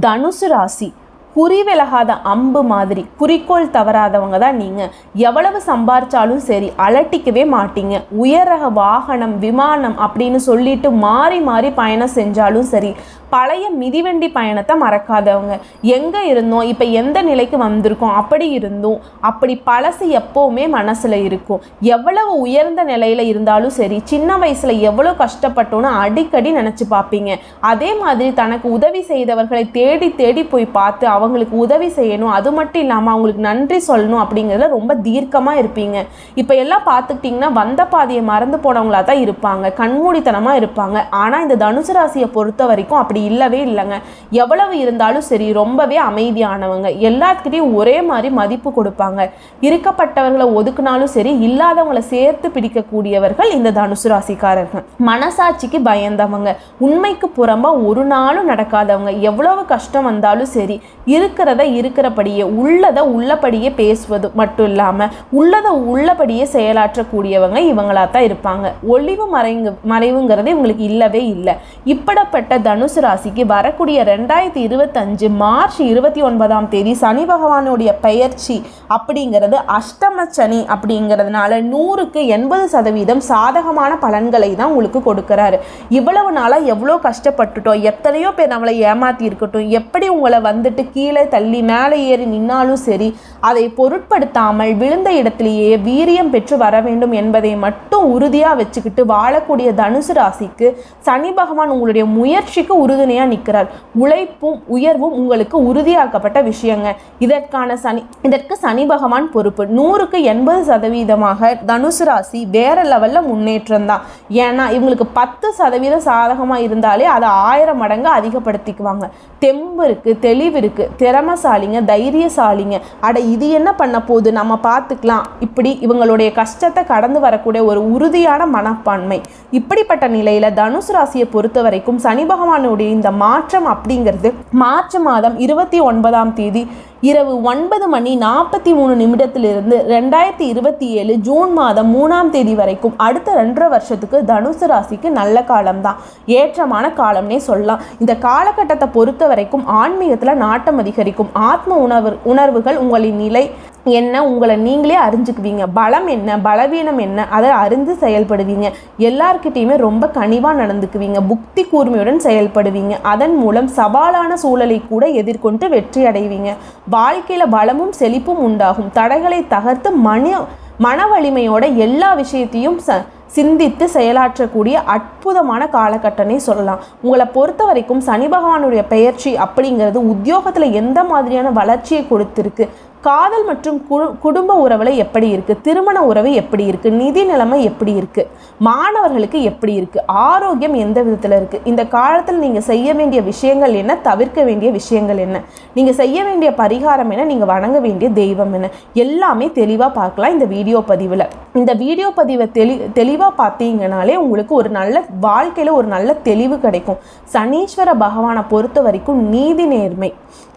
தனுசு ராசி குறி விலகாத அம்பு மாதிரி குறிக்கோள் தவறாதவங்க தான் நீங்கள் எவ்வளவு சம்பாரிச்சாலும் சரி அலட்டிக்கவே மாட்டீங்க. உயர் ரக வாகனம் விமானம் அப்படின்னு சொல்லிட்டு மாறி மாறி பயணம் செஞ்சாலும் சரி பழைய மிதிவண்டி பயணத்தை மறக்காதவங்க. எங்கே இருந்தோம்? இப்போ எந்த நிலைக்கு வந்திருக்கோம்? அப்படி இருந்தோம் அப்படி பழசு எப்போவுமே மனசில் இருக்கும். எவ்வளவு உயர்ந்த நிலையில் இருந்தாலும் சரி சின்ன வயசில் எவ்வளோ கஷ்டப்பட்டோன்னு அடிக்கடி நினச்சி பார்ப்பீங்க. அதே மாதிரி தனக்கு உதவி செய்தவர்களை தேடி தேடி போய் பார்த்து அவங்களுக்கு உதவி செய்யணும். அது மட்டும் இல்லாமல் அவங்களுக்கு நன்றி சொல்லணும் அப்படிங்கிறதுல ரொம்ப தீர்க்கமாக இருப்பீங்க. இப்போ எல்லாம் பார்த்துக்கிட்டிங்கன்னா வந்த பாதையை மறந்து போனவங்களா தான் இருப்பாங்க. கண்மூடித்தனமாக இருப்பாங்க. ஆனால் இந்த தனுசு ராசியை பொறுத்த வரைக்கும் அப்படி இல்லவே இல்லைங்க. எவ்வளவு இருந்தாலும் சரி ரொம்பவே அமைதியானவங்க. எல்லாத்துக்கிட்டையும் ஒரே மாதிரி மதிப்பு கொடுப்பாங்க. இருக்கப்பட்டவர்களை ஒதுக்குனாலும் சரி இல்லாதவங்களை சேர்த்து பிடிக்கக்கூடியவர்கள் இந்த தனுசு ராசிக்காரர்கள். மனசாட்சிக்கு பயந்தவங்க. உண்மைக்கு புறம்பா ஒரு நாளும் நடக்காதவங்க. எவ்வளவு கஷ்டம் வந்தாலும் சரி இருக்கிறத இருக்கிறபடியே உள்ளதை உள்ளபடியே பேசுவது மட்டும் இல்லாமல் உள்ளதை உள்ளபடியே செயலாற்றக்கூடியவங்க இவங்களா தான் இருப்பாங்க. ஒளிவு மறைங்க மறைவுங்கிறது இவங்களுக்கு இல்லவே இல்லை. இப்படப்பட்ட தனுசு ராசிக்கு வரக்கூடிய ரெண்டாயிரத்தி இருபத்தஞ்சு மார்ச் இருபத்தி ஒன்பதாம் தேதி சனி பகவானுடைய பெயர்ச்சி அப்படிங்கிறது அஷ்டம சனி அப்படிங்கிறதுனால நூறுக்கு எண்பது சதவீதம் சாதகமான பலன்களை தான் உங்களுக்கு கொடுக்குறாரு. இவ்வளவு நாளாக எவ்வளோ கஷ்டப்பட்டுட்டோம். எத்தனையோ பேர் நம்மளை ஏமாத்தி இருக்கட்டும். எப்படி உங்களை வந்துட்டு கீழே தள்ளி மேலே ஏறி நின்னாலும் சரி அதை பொருட்படுத்தாமல் விழுந்த இடத்திலேயே வீரியம் பெற்று வர வேண்டும் என்பதை மட்டும் உறுதியாக வச்சுக்கிட்டு வாழக்கூடிய தனுசு ராசிக்கு சனி பகவான் உங்களுடைய முயற்சிக்கு உறுதுணையாக நிற்கிறார். உழைப்பும் உயர்வும் உங்களுக்கு உறுதியாக்கப்பட்ட விஷயங்க. இதற்கான சனி இதற்கு சனி பகவான் பொறுப்பு. நூறுக்கு எண்பது சதவீதமாக தனுசு ராசி வேற லெவலில் முன்னேற்றம் தான். ஏன்னா இவங்களுக்கு பத்து சதவீதம் சாதகமாக இருந்தாலே அதை ஆயிரம் மடங்கு அதிகப்படுத்திக்குவாங்க. தெம்பு இருக்கு தெளிவு இருக்குது திறமசாலிங்க தைரியசாலிங்க. அட இது என்ன பண்ண போகுது? நம்ம பார்த்துக்கலாம். இப்படி இவங்களுடைய கஷ்டத்தை கடந்து வரக்கூடிய ஒரு உறுதியான மனப்பான்மை. இப்படிப்பட்ட நிலையில் தனுசு ராசியை பொறுத்த வரைக்கும் சனி பகவானுடைய இந்த மாற்றம் அப்படிங்கிறது மார்ச் மாதம் இருபத்தி ஒன்பதாம் தேதி இரவு ஒன்பது மணி நாற்பத்தி மூணு நிமிடத்திலிருந்து ரெண்டாயிரத்தி இருபத்தி ஏழு ஜூன் மாதம் மூணாம் தேதி வரைக்கும் அடுத்த ரெண்டரை வருஷத்துக்கு தனுசு ராசிக்கு நல்ல காலம்தான். ஏற்றமான காலம்னே சொல்லலாம். இந்த காலகட்டத்தை பொறுத்த வரைக்கும் ஆன்மீகத்தில் நாட்டம் அதிகரிக்கும். ஆத்ம உணர்வு உணர்வுகள் உங்களின் நிலை என்ன உங்களை நீங்களே அறிஞ்சுக்குவீங்க. பலம் என்ன பலவீனம் என்ன அதை அறிந்து செயல்படுவீங்க. எல்லார்கிட்டையுமே ரொம்ப கனிவாக நடந்துக்குவீங்க. புக்தி கூர்மையுடன் செயல்படுவீங்க. அதன் மூலம் சவாலான சூழலை கூட எதிர்கொண்டு வெற்றி அடைவீங்க. வாழ்க்கையில் பலமும் செழிப்பும் உண்டாகும். தடைகளை தகர்த்து மன மன வலிமையோட எல்லா விஷயத்தையும் ச சிந்தித்து செயலாற்றக்கூடிய அற்புதமான காலகட்டனே சொல்லலாம். உங்களை பொறுத்த வரைக்கும் சனி பகவானுடைய பெயர்ச்சி அப்படிங்கிறது உத்தியோகத்தில் எந்த மாதிரியான வளர்ச்சியை கொடுத்துருக்கு காதல் மற்றும் குடும்ப உறவில் எப்படி இருக்குது திருமண உறவு எப்படி இருக்குது நிதி நிலைமை எப்படி இருக்குது மாணவர்களுக்கு எப்படி இருக்குது ஆரோக்கியம் எந்த விதத்தில் இருக்குது இந்த காலத்தில் நீங்கள் செய்ய வேண்டிய விஷயங்கள் என்ன? தவிர்க்க வேண்டிய விஷயங்கள் என்ன? நீங்கள் செய்ய வேண்டிய பரிகாரம் என்ன? நீங்கள் வணங்க வேண்டிய தெய்வம் என்ன? எல்லாமே தெளிவாக பார்க்கலாம் இந்த வீடியோ பதிவில். இந்த வீடியோ பதிவை தெளி தெளிவாக பார்த்தீங்கனாலே உங்களுக்கு ஒரு நல்ல வாழ்க்கையில் ஒரு நல்ல தெளிவு கிடைக்கும். சனீஸ்வர பகவானை பொறுத்த வரைக்கும் நீதி நேர்மை.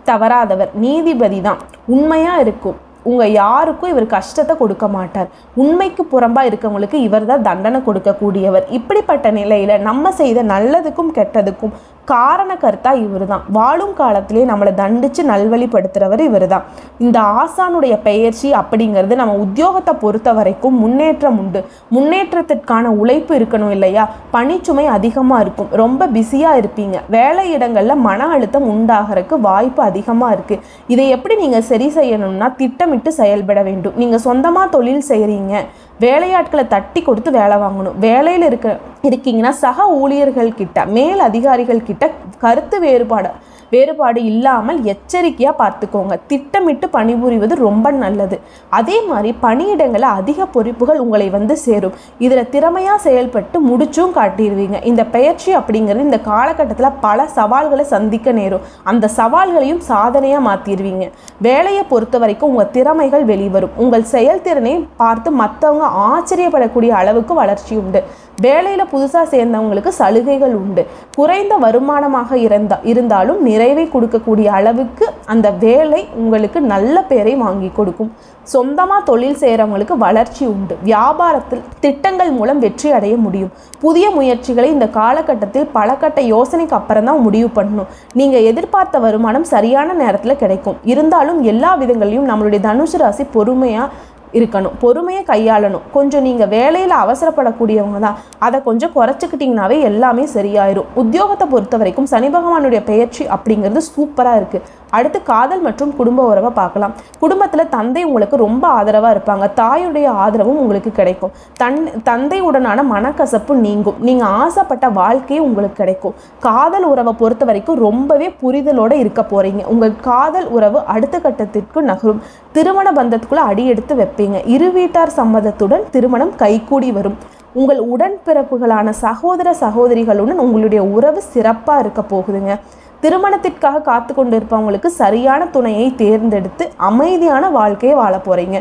தவறாதவர் நீதிபதி தான். உண்மையாக இருக்கும். உங்கள் யாருக்கும் இவர் கஷ்டத்தை கொடுக்க மாட்டார். உண்மைக்கு புறம்பாக இருக்கவங்களுக்கு இவர் தான் தண்டனை கொடுக்கக்கூடியவர். இப்படிப்பட்ட நிலையில் நம்ம செய்த நல்லதுக்கும் கெட்டதுக்கும் காரண கர்த்தா இவர் தான் வாழும் காலத்திலே நம்மளை தண்டித்து நல்வழிப்படுத்துகிறவர் இவர் தான் இந்த ஆசானுடைய பெயர்ச்சி அப்படிங்கிறது நம்ம உத்தியோகத்தை பொறுத்த வரைக்கும் முன்னேற்றம் உண்டு. முன்னேற்றத்திற்கான உழைப்பு இருக்கணும் இல்லையா? பணிச்சுமை அதிகமாக இருக்கும். ரொம்ப பிஸியாக இருப்பீங்க. வேலை இடங்களில் மன அழுத்தம் உண்டாகிறதுக்கு வாய்ப்பு அதிகமாக இருக்குது இதை எப்படி நீங்கள் சரி செய்யணும்னா திட்டமிட்டு செயல்பட வேண்டும். நீங்கள் சொந்தமாக தொழில் செய்கிறீங்க வேலையாட்களை தட்டி கொடுத்து வேலை வாங்கணும். வேலையில் இருக்க இருக்கீங்கன்னா சக ஊழியர்கள் கிட்ட மேல் அதிகாரிகள் கிட்ட கருத்து வேறுபாடு. வேறுபாடு இல்லாமல் எச்சரிக்கையாக பார்த்துக்கோங்க. திட்டமிட்டு பணிபுரிவது ரொம்ப நல்லது. அதே மாதிரி பணியிடங்களில் அதிக பொறுப்புகள் உங்களை வந்து சேரும். இதில் திறமையாக செயல்பட்டு முடிச்சும் காட்டிடுவீங்க. இந்த பயிற்சி அப்படிங்கிறது இந்த காலகட்டத்தில் பல சவால்களை சந்திக்க நேரும். அந்த சவால்களையும் சாதனையாக மாற்றிடுவீங்க வேலையை பொறுத்த வரைக்கும் உங்கள் திறமைகள் வெளிவரும். உங்கள் செயல்திறனை பார்த்து மற்றவங்க ஆச்சரியப்படக்கூடிய அளவுக்கு வளர்ச்சி உண்டு. வேலையில் புதுசாக சேர்ந்தவங்களுக்கு சலுகைகள் உண்டு. குறைந்த வருமானமாக இருந்தா இருந்தாலும் நிறைவை கொடுக்கக்கூடிய அளவுக்கு அந்த வேலை உங்களுக்கு நல்ல பேரை வாங்கி கொடுக்கும். சொந்தமாக தொழில் செய்கிறவங்களுக்கு வளர்ச்சி உண்டு. வியாபாரத்தில் திட்டங்கள் மூலம் வெற்றி அடைய முடியும். புதிய முயற்சிகளை இந்த காலகட்டத்தில் பலகட்ட யோசனைக்கு அப்புறம் தான் முடிவு பண்ணணும். நீங்கள் எதிர்பார்த்த வருமானம் சரியான நேரத்தில் கிடைக்கும். இருந்தாலும் எல்லா விதங்களையும் நம்மளுடைய தனுசு ராசி பொறுமையாக இருக்கணும். பொறுமையை கையாளணும். கொஞ்சம் நீங்கள் வேலையில் அவசரப்படக்கூடியவங்க தான். அதை கொஞ்சம் குறைச்சிக்கிட்டிங்கனாவே எல்லாமே சரியாயிரும். உத்தியோகத்தை பொறுத்த வரைக்கும் சனி பகவானுடைய பெயர்ச்சி அப்படிங்கிறது சூப்பராக இருக்குது அடுத்து காதல் மற்றும் குடும்ப உறவை பார்க்கலாம். குடும்பத்தில் தந்தை உங்களுக்கு ரொம்ப ஆதரவாக இருப்பாங்க. தாயுடைய ஆதரவும் உங்களுக்கு கிடைக்கும். தன் தந்தையுடனான மனக்கசப்பு நீங்கும். நீங்கள் ஆசைப்பட்ட வாழ்க்கையே உங்களுக்கு கிடைக்கும். காதல் உறவை பொறுத்த வரைக்கும் ரொம்பவே புரிதலோடு இருக்க போகிறீங்க உங்கள் காதல் உறவு அடுத்த கட்டத்திற்கு நகரும். திருமண பந்தத்துக்குள்ளே அடி எடுத்து வைப்பீங்க. இரு வீட்டார் சம்மதத்துடன் திருமணம் கைகூடி வரும். உங்கள் உடன்பிறப்புகளான சகோதர சகோதரிகளுடன் உங்களுடைய உறவு சிறப்பாக இருக்க போகுதுங்க. திருமணத்திற்காக காத்து கொண்டு இருப்பவங்களுக்கு சரியான துணையை தேர்ந்தெடுத்து அமைதியான வாழ்க்கையை வாழ போகிறீங்க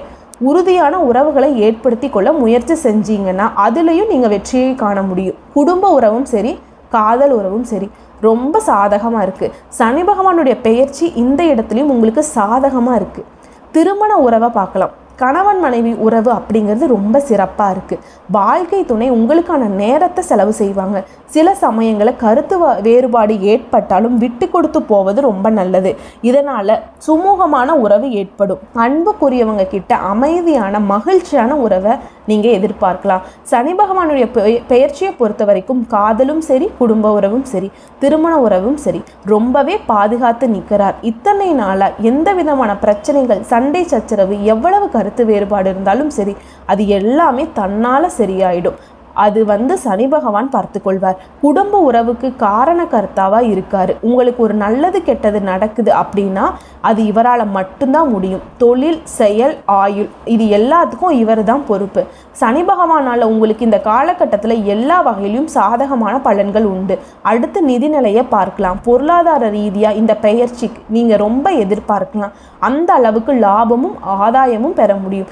உறுதியான உறவுகளை ஏற்படுத்தி கொள்ள முயற்சி செஞ்சீங்கன்னா அதுலேயும் நீங்கள் வெற்றியை காண முடியும். குடும்ப உறவும் சரி காதல் உறவும் சரி ரொம்ப சாதகமாக இருக்குது சனி பகவானுடைய பெயர்ச்சி இந்த இடத்துலையும் உங்களுக்கு சாதகமாக இருக்குது திருமண உறவை பார்க்கலாம். கணவன் மனைவி உறவு அப்படிங்கிறது ரொம்ப சிறப்பாக இருக்குது வாழ்க்கை துணை உங்களுக்கான நேரத்தை செலவு செய்வாங்க. சில சமயங்களில் கருத்து வ- வேறுபாடு ஏற்பட்டாலும் விட்டு கொடுத்து போவது ரொம்ப நல்லது. இதனால் சுமூகமான உறவு ஏற்படும். அன்புக்குரியவங்க கிட்ட அமைதியான மகிழ்ச்சியான உறவை நீங்கள் எதிர்பார்க்கலாம். சனி பகவானுடைய பெயர்ச்சியை பொறுத்த வரைக்கும் காதலும் சரி குடும்ப உறவும் சரி திருமண உறவும் சரி ரொம்பவே பாதுகாத்து நிற்கிறார் இத்தனை நாளாக எந்த விதமான பிரச்சனைகள் சண்டை சச்சரவு எவ்வளவு கருத்து வேறுபாடு இருந்தாலும் சரி அது எல்லாமே தன்னால் சரியாயிடும். அது வந்து சனி பகவான் பார்த்துக்கொள்வார். குடும்ப உறவுக்கு காரண கர்த்தாவாக இருக்காரு. உங்களுக்கு ஒரு நல்லது கெட்டது நடக்குது அப்படின்னா அது இவரால் மட்டும்தான் முடியும். தொழில் செயல் ஆயுள் இது எல்லாத்துக்கும் இவர் தான் பொறுப்பு. சனி பகவானால் உங்களுக்கு இந்த காலகட்டத்தில் எல்லா வகையிலும் சாதகமான பலன்கள் உண்டு. அடுத்து நிதிநிலையை பார்க்கலாம். பொருளாதார ரீதியாக இந்த பெயர்ச்சிக்கு நீங்கள் ரொம்ப எதிர்பார்க்கலாம். அந்த அளவுக்கு லாபமும் ஆதாயமும் பெற முடியும்.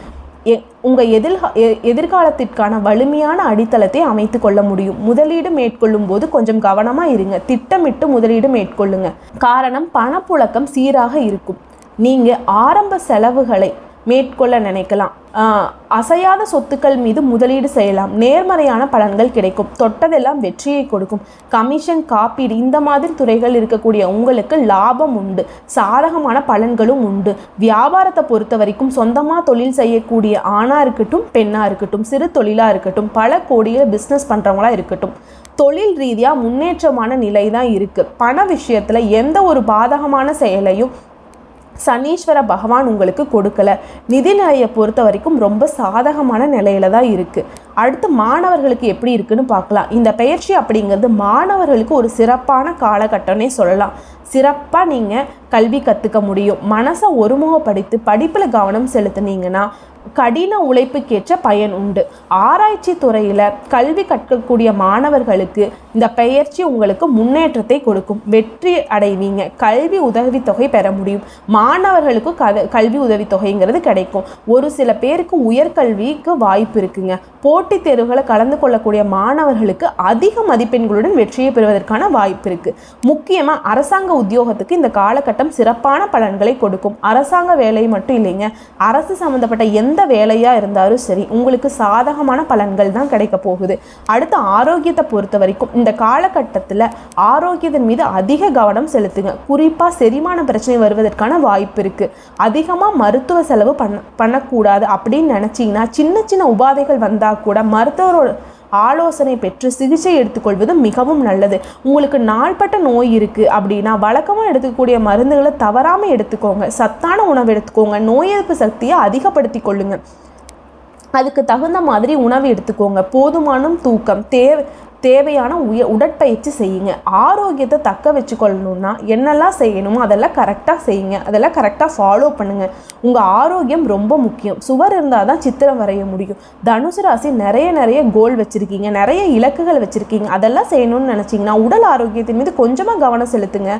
உங்கள் எதிர்கா எ- எதிர்காலத்திற்கான வலிமையான அடித்தளத்தை அமைத்து கொள்ள முடியும். முதலீடு மேற்கொள்ளும் போது கொஞ்சம் கவனமாக இருங்க. திட்டமிட்டு முதலீடு மேற்கொள்ளுங்க. காரணம் பணப்புழக்கம் சீராக இருக்கும். நீங்கள் ஆரம்ப செலவுகளை மேற்கொள்ள நினைக்கலாம். அசையாத சொத்துக்கள் மீது முதலீடு செய்யலாம். நேர்மறையான பலன்கள் கிடைக்கும். தொட்டதெல்லாம் வெற்றியை கொடுக்கும். கமிஷன் காப்பீடு இந்த மாதிரி துறைகள் இருக்கக்கூடிய உங்களுக்கு லாபம் உண்டு. சாதகமான பலன்களும் உண்டு. வியாபாரத்தை பொறுத்த வரைக்கும் சொந்தமாக தொழில் செய்யக்கூடிய ஆணாக இருக்கட்டும் பெண்ணாக இருக்கட்டும் சிறு தொழிலாக இருக்கட்டும் பல கோடியில் பிஸ்னஸ் பண்ணுறவங்களா இருக்கட்டும் தொழில் ரீதியாக முன்னேற்றமான நிலை தான் இருக்குது பண விஷயத்தில் எந்த ஒரு பாதகமான செயலையும் சனீஸ்வர பகவான் உங்களுக்கு கொடுக்கல. நிதிநிலையை பொறுத்த வரைக்கும் ரொம்ப சாதகமான நிலையில தான் இருக்கு. அடுத்து மாணவர்களுக்கு எப்படி இருக்குன்னு பார்க்கலாம். இந்த பயிற்சி அப்படிங்கிறது மாணவர்களுக்கு ஒரு சிறப்பான காலகட்டம்னே சொல்லலாம். சிறப்பாக நீங்கள் கல்வி கற்றுக்க முடியும். மனசை ஒருமுகப்படுத்தி படிப்பில் கவனம் செலுத்துனீங்கன்னா கடின உழைப்புக்கேற்ற பயன் உண்டு. ஆராய்ச்சி துறையில் கல்வி கற்கக்கூடிய மாணவர்களுக்கு இந்த பெயர்ச்சி உங்களுக்கு முன்னேற்றத்தை கொடுக்கும். வெற்றி அடைவீங்க. கல்வி உதவித்தொகை பெற முடியும். மாணவர்களுக்கும் கத கல்வி உதவித்தொகைங்கிறது கிடைக்கும். ஒரு சில பேருக்கு உயர்கல்விக்கு வாய்ப்பு இருக்குங்க. போட்டித் தேர்வுகளை கலந்து கொள்ளக்கூடிய மாணவர்களுக்கு அதிக மதிப்பெண்களுடன் வெற்றியை பெறுவதற்கான வாய்ப்பு இருக்குது முக்கியமாக அரசாங்க உத்தியோகத்துக்கு இந்த காலகட்டம் சிறப்பான பலன்களை கொடுக்கும். அரசாங்க வேலை மட்டும் இல்லைங்க. அரசு சம்மந்தப்பட்ட எந்த வேலையாக இருந்தாலும் சரி உங்களுக்கு சாதகமான பலன்கள் தான் கிடைக்க போகுது. அடுத்து ஆரோக்கியத்தை பொறுத்த வரைக்கும் இந்த காலகட்டத்தில் ஆரோக்கியத்தின் மீது அதிக கவனம் செலுத்துங்க. குறிப்பாக செரிமான பிரச்சனை வருவதற்கான வாய்ப்பு இருக்குது அதிகமாக மருத்துவ செலவு பண்ண பண்ணக்கூடாது அப்படின்னு நினச்சிங்கன்னா சின்ன சின்ன உபாதைகள் வந்தால் கூட மருத்துவரோட ஆலோசனை பெற்று சிகிச்சை எடுத்துக்கொள்வது மிகவும் நல்லது. உங்களுக்கு நாள்பட்ட நோய் இருக்குது அப்படின்னா வழக்கமாக எடுத்துக்கக்கூடிய மருந்துகளை தவறாமல் எடுத்துக்கோங்க. சத்தான உணவு எடுத்துக்கோங்க. நோய் எதிர்ப்பு சக்தியை அதிகப்படுத்தி கொள்ளுங்க. அதுக்கு தகுந்த மாதிரி உணவு எடுத்துக்கோங்க. போதுமான தூக்கம் தேவை தேவையான உய உடற்பயிற்சி செய்யுங்க. ஆரோக்கியத்தை தக்க வச்சுக்கொள்ளணும்னா என்னெல்லாம் செய்யணுமோ அதெல்லாம் கரெக்டாக செய்யுங்க. அதெல்லாம் கரெக்டாக ஃபாலோ பண்ணுங்கள் உங்கள் ஆரோக்கியம் ரொம்ப முக்கியம். சுவர் இருந்தால் தான் சித்திரம் வரைய முடியும். தனுசு ராசி நிறைய நிறைய கோல் வச்சுருக்கீங்க. நிறைய இலக்குகள் வச்சுருக்கீங்க. அதெல்லாம் செய்யணும்னு நினச்சிங்கன்னா உடல் ஆரோக்கியத்தின் மீது கொஞ்சமாக கவனம் செலுத்துங்க.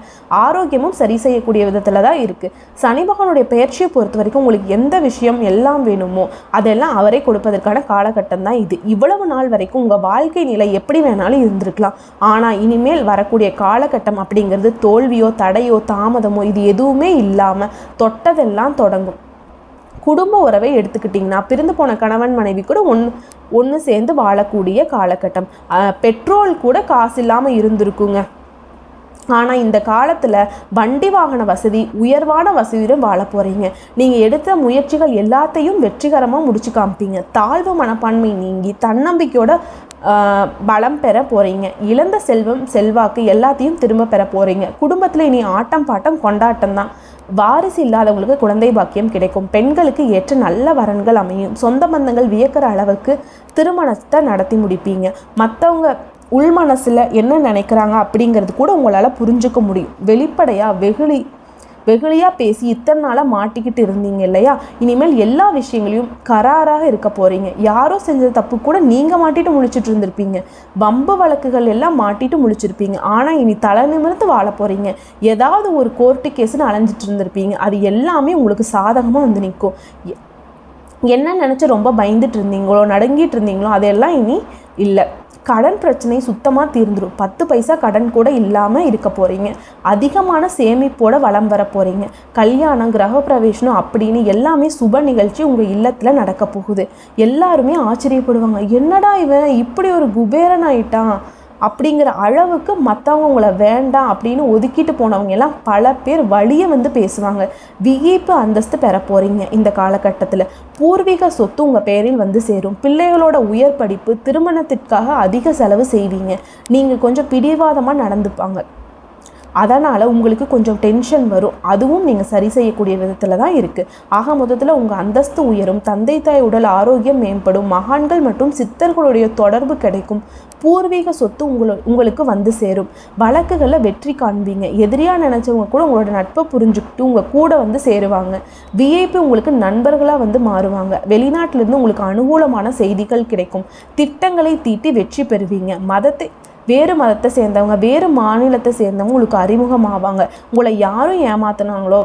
ஆரோக்கியமும் சரி செய்யக்கூடிய விதத்தில் தான் இருக்குது சனி பகவானுடைய பயிற்சியை பொறுத்த வரைக்கும் உங்களுக்கு எந்த விஷயம் எல்லாம் வேணுமோ அதெல்லாம் அவரே கொடுப்பதற்கான காலகட்டம் தான் இது. இவ்வளவு நாள் வரைக்கும் உங்கள் வாழ்க்கை நிலை எப்படி வேணாலும் இருந்திருக்கலாம். ஆனால் இனிமேல் வரக்கூடிய காலகட்டம் அப்படிங்கிறது தோல்வியோ தடையோ தாமதமோ இது எதுவுமே இல்லாமல் தொட்டதெல்லாம் தொடங்கும். குடும்ப உறவை எடுத்துக்கிட்டிங்கன்னா பிரிந்து போன கணவன் மனைவி கூட ஒன்று ஒன்று சேர்ந்து வாழக்கூடிய காலகட்டம். பெட்ரோல் கூட காசு இல்லாமல் இருந்திருக்குங்க. ஆனால் இந்த காலத்தில் வண்டி வாகன வசதி உயர்வான வசதியுடன் வாழ போகிறீங்க நீங்கள் எடுத்த முயற்சிகள் எல்லாத்தையும் வெற்றிகரமாக முடிச்சு காமிப்பீங்க. தாழ்வு மனப்பான்மை நீங்கி தன்னம்பிக்கையோட பலம் பெற போகிறீங்க இழந்த செல்வம் செல்வாக்கு எல்லாத்தையும் திரும்ப பெற போகிறீங்க குடும்பத்தில் இனி ஆட்டம் பாட்டம் கொண்டாட்டம் தான். வாரிசு இல்லாதவங்களுக்கு குழந்தை பாக்கியம் கிடைக்கும். பெண்களுக்கு ஏற்ற நல்ல வரன்கள் அமையும். சொந்த பந்தங்கள் வியக்கிற அளவுக்கு திருமணத்தை நடத்தி முடிப்பீங்க. மற்றவங்க உள் மனசில் என்ன நினைக்கிறாங்க அப்படிங்கிறது கூட உங்களால் புரிஞ்சுக்க முடியும். வெளிப்படையாக வெகுளி வெகுளியாக பேசி இத்தனை நாளாக மாட்டிக்கிட்டு இருந்தீங்க இல்லையா? இனிமேல் எல்லா விஷயங்களையும் கராராக இருக்க போகிறீங்க யாரோ செஞ்ச தப்பு கூட நீங்கள் மாட்டிட்டு முழிச்சிட்டு இருந்திருப்பீங்க. வம்பு வழக்குகள் எல்லாம் மாட்டிட்டு முழிச்சிருப்பீங்க. ஆனால் இனி தலை நிமிர்ந்து வாழ போகிறீங்க ஏதாவது ஒரு கோர்ட்டு கேஸ்னு அலைஞ்சிட்டு இருந்திருப்பீங்க. அது எல்லாமே உங்களுக்கு சாதகமாக வந்து நிற்கும் என்ன நினச்சி ரொம்ப பயந்துட்டு இருந்தீங்களோ நடுங்கிட்டு இருந்தீங்களோ அதெல்லாம் இனி இல்லை. கடன் பிரச்சனை சுத்தமாக தீர்ந்துடும் பத்து பைசா கடன் கூட இல்லாமல் இருக்க போகிறீங்க அதிகமான சேமிப்போட வளம் வர போகிறீங்க கல்யாணம் கிரகப்பிரவேசனம் அப்படின்னு எல்லாமே சுப நிகழ்ச்சி உங்கள் இல்லத்தில் நடக்க போகுது. எல்லாருமே ஆச்சரியப்படுவாங்க. என்னடா இவன்? இப்படி ஒரு குபேரன் ஆயிட்டான். அப்படிங்கிற அளவுக்கு மற்றவங்க உங்களை வேண்டாம் அப்படின்னு ஒதுக்கிட்டு போனவங்க எல்லாம் பல பேர் வழியை வந்து பேசுவாங்க. விகிப்பு அந்தஸ்து பெற போகிறீங்க இந்த காலகட்டத்தில். பூர்வீக சொத்து உங்கள் பேரில் வந்து சேரும். பிள்ளைகளோட உயர் படிப்பு திருமணத்திற்காக அதிக செலவு செய்வீங்க. நீங்கள் கொஞ்சம் பிடிவாதமாக நடந்துப்பாங்க. அதனால் உங்களுக்கு கொஞ்சம் டென்ஷன் வரும். அதுவும் நீங்கள் சரி செய்யக்கூடிய விதத்தில் தான் இருக்குது ஆக மொத்தத்தில் உங்கள் அந்தஸ்து உயரும். தந்தை தாய் உடல் ஆரோக்கியம் மேம்படும். மகான்கள் மற்றும் சித்தர்களுடைய தொடர்பு கிடைக்கும். பூர்வீக சொத்து உங்களை உங்களுக்கு வந்து சேரும். வழக்குகளில் வெற்றி காண்பீங்க. எதிரியாக நினச்சவங்க கூட உங்களோட நட்பை புரிஞ்சுக்கிட்டு உங்கள் கூட வந்து சேருவாங்க. விஐபி உங்களுக்கு நண்பர்களாக வந்து மாறுவாங்க. வெளிநாட்டிலேருந்து உங்களுக்கு அனுகூலமான செய்திகள் கிடைக்கும். திட்டங்களை தீட்டி வெற்றி பெறுவீங்க. மதத்தை வேறு மதத்தை சேர்ந்தவங்க வேறு மாநிலத்தை சேர்ந்தவங்க உங்களுக்கு அறிமுகமாவாங்க. உங்களை யாரும் ஏமாத்தினாங்களோ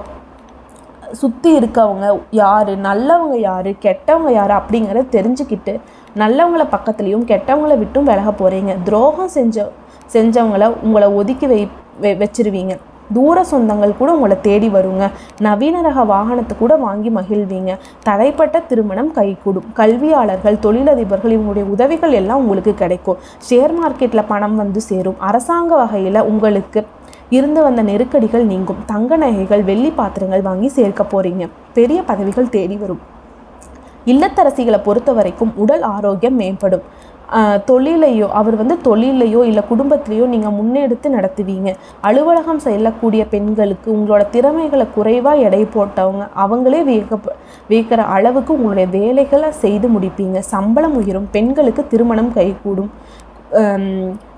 சுற்றி இருக்கவங்க யார் நல்லவங்க யார் கெட்டவங்க யார் அப்படிங்கிறத தெரிஞ்சுக்கிட்டு நல்லவங்களை பக்கத்துலேயும் கெட்டவங்களை விட்டும் விலக போகிறீங்க துரோகம் செஞ்ச செஞ்சவங்கள உங்களை ஒதுக்கி வை வெ- வச்சிருவீங்க. தூர சொந்தங்கள் கூட உங்களை தேடி வருங்க. நவீன ரக வாகனத்தை கூட வாங்கி மகிழ்வீங்க. தடைப்பட்ட திருமணம் கைகூடும். கல்வியாளர்கள் தொழிலதிபர்கள் இவங்களுடைய உதவிகள் எல்லாம் உங்களுக்கு கிடைக்கும். ஷேர் மார்க்கெட்டில் பணம் வந்து சேரும். அரசாங்க வகையில் உங்களுக்கு இருந்து வந்த நெருக்கடிகள் நீங்கும். தங்க நகைகள் வெள்ளி பாத்திரங்கள் வாங்கி சேர்க்க போகிறீங்க பெரிய பதவிகள் தேடி வரும். இல்லத்தரசிகளை பொறுத்த வரைக்கும் உடல் ஆரோக்கியம் மேம்படும். தொழிலையோ அவர் வந்து தொழிலையோ இல்லை குடும்பத்திலையோ நீங்கள் முன்னெடுத்து நடத்துவீங்க. அலுவலகம் செல்லக்கூடிய பெண்களுக்கு உங்களோட திறமைகளை குறைவாக எடை போட்டவங்க அவங்களே வியக்க வியக்கிற அளவுக்கு உங்களுடைய வேலைகளை செய்து முடிப்பீங்க. சம்பளம் உயரும் பெண்களுக்கு திருமணம் கைகூடும்.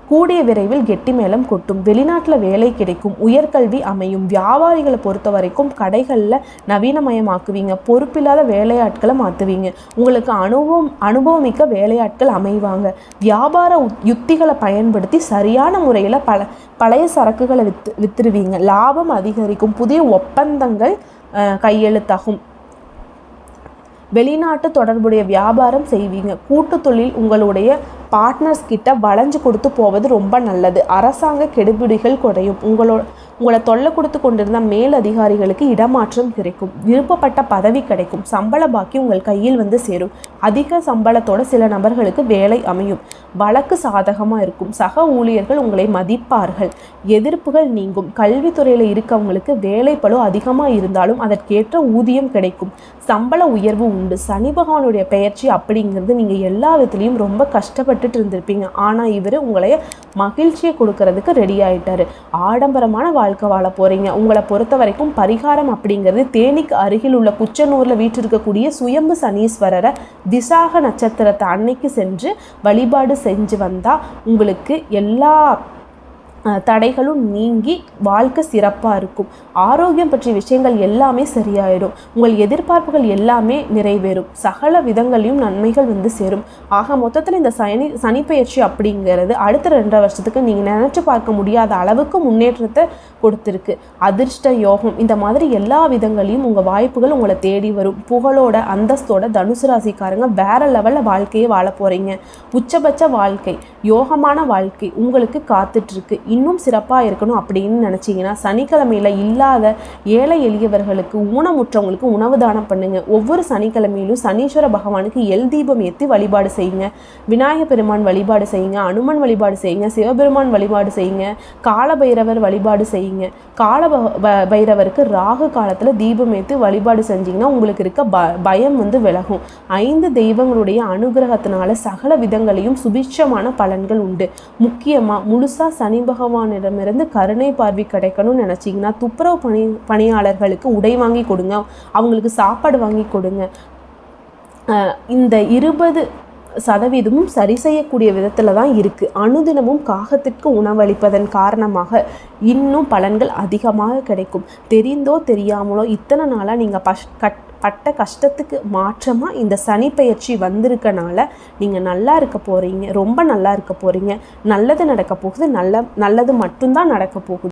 கூடிய விரைவில் கெட்டி மேளம் கொட்டும். வெளிநாட்டில் வேலை கிடைக்கும். உயர்கல்வி அமையும். வியாபாரிகளை பொறுத்த வரைக்கும் கடைகளில் நவீனமயமாக்குவீங்க. பொறுப்பில்லாத வேலையாட்களை மாற்றுவீங்க உங்களுக்கு அனுபவம் அனுபவமிக்க வேலையாட்கள் அமைவாங்க. வியாபார உத்- யுத்திகளை பயன்படுத்தி சரியான முறையில் பல பழைய சரக்குகளை வித்து வித்துருவீங்க. லாபம் அதிகரிக்கும். புதிய ஒப்பந்தங்கள் கையெழுத்தாகும். வெளிநாட்டு தொடர்புடைய வியாபாரம் செய்வீங்க. கூட்டு தொழில் உங்களுடைய பார்ட்னர்ஸ் கிட்ட வளைஞ்சு கொடுத்து போவது ரொம்ப நல்லது. அரசாங்க கெடுபிடிகள் குறையும். உங்களோட உங்களை தொல்லை கொடுத்து கொண்டிருந்த மேல் அதிகாரிகளுக்கு இடமாற்றம் கிடைக்கும். விருப்பப்பட்ட பதவி கிடைக்கும். சம்பள பாக்கி உங்கள் கையில் வந்து சேரும். அதிக சம்பளத்தோட சில நபர்களுக்கு வேலை அமையும். வழக்கு சாதகமாக இருக்கும். சக ஊழியர்கள் உங்களை மதிப்பார்கள். எதிர்ப்புகள் நீங்கும். கல்வித்துறையில் இருக்கவங்களுக்கு வேலை வேலைப்பளு அதிகமாக இருந்தாலும் அதற்கேற்ற ஊதியம் கிடைக்கும். சம்பள உயர்வு உண்டு. சனி பகவானுடைய பெயர்ச்சி அப்படிங்கிறது நீங்கள் எல்லா விதத்துலேயும் ரொம்ப கஷ்டப்பட்டுட்டு இருந்திருப்பீங்க. ஆனால் இவர் உங்களை மகிழ்ச்சியை கொடுக்கறதுக்கு ரெடி ஆகிட்டார் ஆடம்பரமான வாழ்க்கை வாழ போகிறீங்க உங்களை பொறுத்த வரைக்கும் பரிகாரம் அப்படிங்கிறது தேனிக்கு அருகில் உள்ள குச்சனூரில் வீற்றிருக்கக்கூடிய சுயம்பு சனீஸ்வரரை விசாக நட்சத்திரத்தை அன்னைக்கு சென்று வழிபாடு செஞ்சு வந்தால் உங்களுக்கு எல்லா தடைகளும் நீங்கி வாழ்க்கை சிறப்பாக இருக்கும். ஆரோக்கியம் பற்றிய விஷயங்கள் எல்லாமே சரியாயிடும் உங்கள் எதிர்பார்ப்புகள் எல்லாமே நிறைவேறும். சகல விதங்களையும் நன்மைகள் வந்து சேரும். ஆக மொத்தத்தில் இந்த சனி சனிப்பெயர்ச்சி அப்படிங்கிறது அடுத்த ரெண்டரை வருஷத்துக்கு நீங்கள் நினச்சி பார்க்க முடியாத அளவுக்கு முன்னேற்றத்தை கொடுத்துருக்கு. அதிர்ஷ்ட யோகம். இந்த மாதிரி எல்லா விதங்களையும் உங்கள் வாய்ப்புகள் உங்களை தேடி வரும். புகழோட அந்தஸ்தோட தனுசு ராசிக்காரங்க வேற லெவலில் வாழ்க்கையை வாழ போகிறீங்க உச்சபட்ச வாழ்க்கை யோகமான வாழ்க்கை உங்களுக்கு காத்துட்ருக்கு. இன்னும் சிறப்பாக இருக்கணும் அப்படின்னு நினச்சிங்கன்னா சனிக்கிழமையில் இல்லாத ஏழை எளியவர்களுக்கு ஊனமுற்றவங்களுக்கு உணவு தானம் பண்ணுங்கள் ஒவ்வொரு சனிக்கிழமையிலும் சனீஸ்வர பகவானுக்கு எல் தீபம் ஏற்றி வழிபாடு செய்யுங்க. விநாயகர் பெருமான் வழிபாடு செய்யுங்க. அனுமன் வழிபாடு செய்யுங்க. சிவபெருமான் வழிபாடு செய்யுங்க. காலபைரவர் வழிபாடு செய்யுங்க. கால பைரவருக்கு ராகு காலத்தில் தீபம் ஏற்றி வழிபாடு செஞ்சீங்கன்னா உங்களுக்கு இருக்க ப பயம் வந்து விலகும். ஐந்து தெய்வங்களுடைய அனுகிரகத்தினால சகல விதங்களையும் சுபிட்சமான பலன்கள் உண்டு. முக்கியமாக முழுசாக சனி பகவானிடமிருந்து கருணை பார்வை கிடைக்கணும்னு நினச்சிங்கன்னா துப்புரவு பணி பணியாளர்களுக்கு உடை வாங்கி கொடுங்க. அவங்களுக்கு சாப்பாடு வாங்கி கொடுங்க. இந்த இருபது சதவீதமும் சரி செய்யக்கூடிய விதத்தில் தான் இருக்குது அனுதினமும் காகத்திற்கு உணவளிப்பதன் காரணமாக இன்னும் பலன்கள் அதிகமாக கிடைக்கும். தெரிந்தோ தெரியாமலோ இத்தனை நாளாக நீங்கள் பஷ் கட் பட்ட கஷ்டத்துக்கு மாற்றமாக இந்த சனி பயிற்சி வந்திருக்கனால நீங்கள் நல்லா இருக்க போகிறீங்க ரொம்ப நல்லா இருக்க போகிறீங்க நல்லது நடக்க போகுது நல்ல நல்லது மட்டும்தான் நடக்க போகுது.